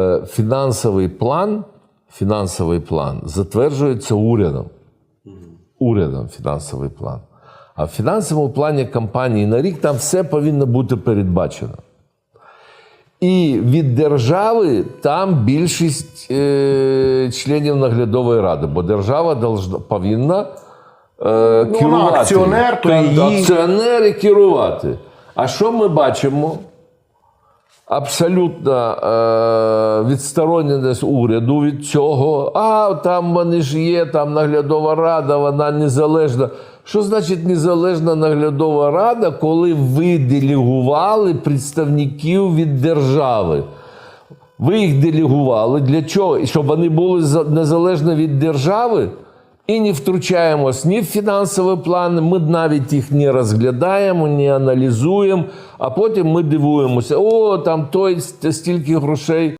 е, фінансовий план, фінансовий план затверджується урядом. Урядом фінансовий план. А в фінансовому плані компанії на рік там все повинно бути передбачено. І від держави там більшість е, членів наглядової ради, бо держава должна, повинна е, керувати. Ну, акціонер, то її- акціонер і керувати. А що ми бачимо? Абсолютна е, відстороненість уряду від цього. А там вони ж є, там наглядова рада, вона незалежна. Що значить незалежна наглядова рада, коли ви делегували представників від держави? Ви їх делегували для чого? Щоб вони були за- незалежні від держави і не втручаємось ні в фінансові плани, ми навіть їх не розглядаємо, не аналізуємо, а потім ми дивуємося: о, там той стільки грошей